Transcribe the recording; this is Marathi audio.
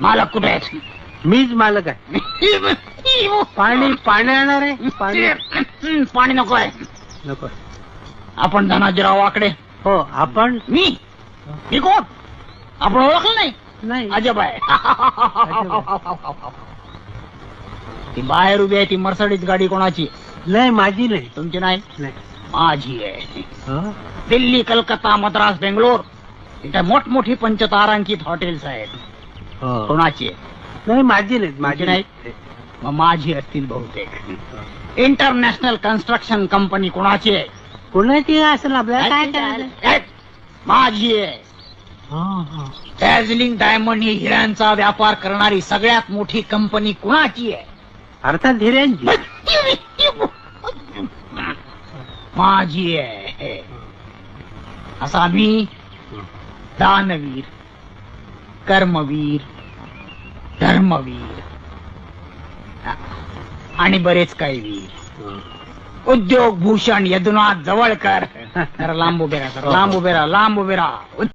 मालक कुठे आहेत? मीच मालक आहे. पाणी पाणी आणणार आहे? पाणी हम्म, पाणी नको आहे. नको. आपण धनाजीराव वाकडे. हो आपण मी? मी कोण? आपण ओळखलं नाही? नाही. अजब आहे. ती बाहेर उभी आहे ती मर्सडीज गाडी कोणाची? नाही माझी नाही. तुमची नाही? नाही. माझी आहे. हो? दिल्ली कलकत्ता मद्रास बेंगलोर. इथे मोठमोठी पंचतारांकित हॉटेल्स आहेत. हो. कोणाची? आहे? नाही माझी नाही माझी नाही? नाही मग माझी असतील बहुतेक. इंटरनॅशनल कन्स्ट्रक्शन कंपनी कोणाची? आहे कोणाची असेल आपल्याला? काय माझी आहे. हो, हो. दार्जिलिंग डायमंड ही हिऱ्यांचा व्यापार करणारी सगळ्यात मोठी कंपनी कुणाची आहे? अर्थात धीरेंची माझी आहे. असा मी दानवीर कर्मवीर धर्मवीर आणि बरेच काही वीर. उद्योग भूषण यदुनाथ जवळकर. लांब उभे राहा लांब उभे राहा लांब उभे राहा.